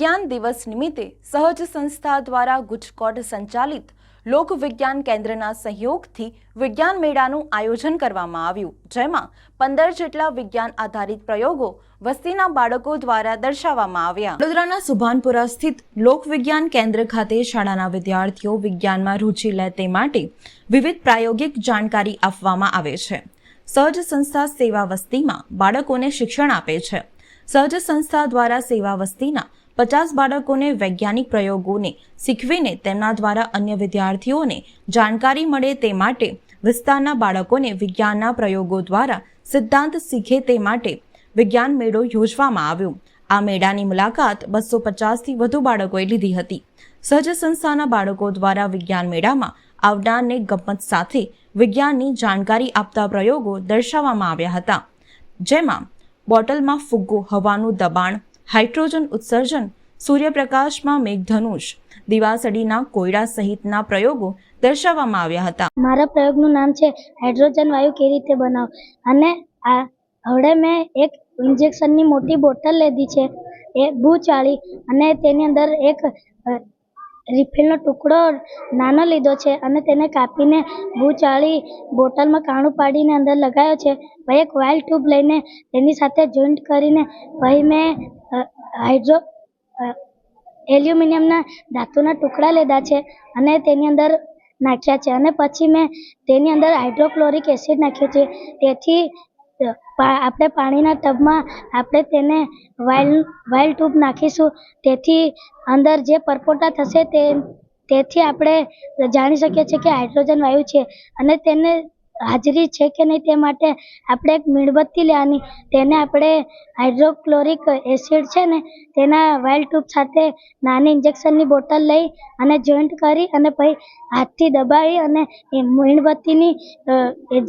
વિજ્ઞાન દિવસ નિમિત્તે સહજ સંસ્થા દ્વારા ગુજકોટ સંચાલિત લોક વિજ્ઞાન કેન્દ્રના સહયોગથી વિજ્ઞાન મેળાનું આયોજન કરવામાં આવ્યું, જેમાં પંદર જેટલા વિજ્ઞાન આધારિત પ્રયોગો વસ્તીના બાળકો દ્વારા દર્શાવવામાં આવ્યા. વડોદરાના સુભાનપુરા સ્થિત લોક વિજ્ઞાન કેન્દ્ર ખાતે શાળાના વિદ્યાર્થીઓ વિજ્ઞાનમાં રુચિ લે તે માટે વિવિધ પ્રાયોગિક જાણકારી આપવામાં આવે છે. સહજ સંસ્થા સેવા વસ્તીમાં બાળકોને શિક્ષણ આપે છે. સહજ સંસ્થા દ્વારા સેવા વસ્તીના પચાસ બાળકોને વૈજ્ઞાનિક પ્રયોગોને શીખવીને તેમના દ્વારા અન્ય વિદ્યાર્થીઓને જાણકારી મળે તે માટે વિસ્તારના બાળકોને વિજ્ઞાનના પ્રયોગો દ્વારા સિદ્ધાંત શીખે તે માટે વિજ્ઞાન મેળો યોજવામાં આવ્યો. આ મેળાની મુલાકાત બસો પચાસથી વધુ બાળકોએ લીધી હતી. સહજ સંસ્થાના બાળકો દ્વારા વિજ્ઞાન મેળામાં આવનારને ગમત સાથે વિજ્ઞાનની જાણકારી આપતા પ્રયોગો દર્શાવવામાં આવ્યા હતા. જેમાં બોટલમાં ફુગ્ગો, હવાનું દબાણ હાઇડ્રોજન ઉત્સર્જન, સૂર્યપ્રકાશમાં મેઘધનુષ દિવાસળીના કોયડા સહિતના પ્રયોગો દર્શાવવામાં આવ્યા હતા. મારા પ્રયોગનું નામ છે હાઇડ્રોજન વાયુ કેવી રીતે બનાવ? અને આ હવે મેં એક ઇન્જેક્શનની મોટી બોટલ લીધી છે, એ બૂચાળી અને તેની અંદર એક રિફિલનો ટુકડો નાનો લીધો છે અને તેને કાપીને બૂચાળી બોટલમાં કાણું પાડીને અંદર લગાવ્યો છે. પછી એક વાઇલ ટ્યુબ લઈને તેની સાથે જોઈન્ટ કરીને પછી મેં હાઇડ્રો એલ્યુમિનિયમના ધાતુના ટુકડા લીધા છે અને તેની અંદર નાખ્યા છે. અને પછી મેં તેની અંદર હાઇડ્રોક્લોરિક એસિડ નાખ્યું છે. તેથી આપણે પાણીના ટબમાં આપણે તેને વાઇલ વાઇલ ટ્યુબ નાખીશું. તેથી અંદર જે પરપોટા થશે તે, તેથી આપણે જાણી શકીએ છીએ કે હાઇડ્રોજન વાયુ છે અને તેને હાજરી છે કે નહીં તે માટે આપણે એક મીણબત્તી લેવાની. તેને આપણે હાઇડ્રોક્લોરિક એસિડ છે ને, તેના વાઇલ ટ્યુબ સાથે નાની ઇન્જેક્શનની બોટલ લઈ અને જોઈન્ટ કરી અને પછી હાથથી દબાવી અને એ મીણબત્તીની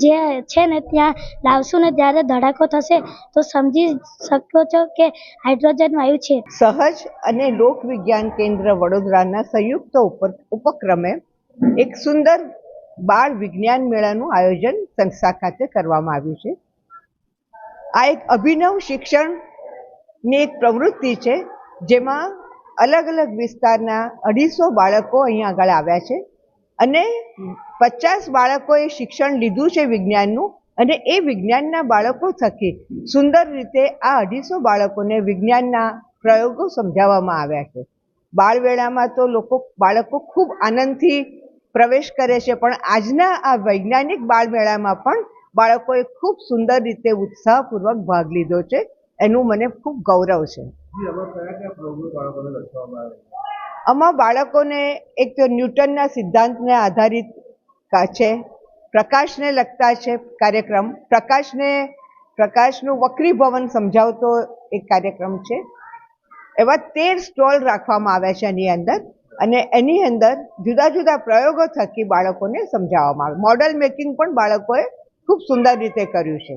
જે છે ને ત્યાં લાવશું ને ત્યારે ધડાકો થશે. તો સમજી શકો છો કે હાઇડ્રોજન વાયુ છે. સહજ અને લોક વિજ્ઞાન કેન્દ્ર વડોદરાના સંયુક્ત ઉપક્રમે એક સુંદર બાળ વિજ્ઞાન મેળાનું આયોજન સંસ્થા ખાતે કરવામાં આવ્યું છે. આ એક અભિનવ શિક્ષણની એક પ્રવૃત્તિ છે, જેમાં અલગ અલગ વિસ્તારના અઢીસો બાળકો અહીંયા આગળ આવ્યા છે અને પચાસ બાળકોએ શિક્ષણ લીધું છે વિજ્ઞાનનું અને એ વિજ્ઞાનના બાળકો થકી સુંદર રીતે આ અઢીસો બાળકોને વિજ્ઞાનના પ્રયોગો સમજાવવામાં આવ્યા છે. બાળવેળામાં તો લોકો, બાળકો ખૂબ આનંદથી પ્રવેશ કરે છે. પણ આજના આ વૈજ્ઞાનિક બાળમેળામાં પણ બાળકોએ ખૂબ સુંદર રીતે ઉત્સાહપૂર્વક ભાગ લીધો છે. એનું મને ખૂબ ગૌરવ છે. આમાં બાળકોને એક તો ન્યૂટનના સિદ્ધાંતને આધારિત છે પ્રકાશને લગતા છે કાર્યક્રમ. પ્રકાશને પ્રકાશનું વક્રીભવન સમજાવતો એક કાર્યક્રમ છે. એવા તેર સ્ટોલ રાખવામાં આવ્યા છે એની અંદર. અને એની અંદર જુદા જુદા પ્રયોગો થકી બાળકોને સમજાવવામાં આવે. મોડલ મેકિંગ પણ બાળકોએ ખૂબ સુંદર રીતે કર્યું છે.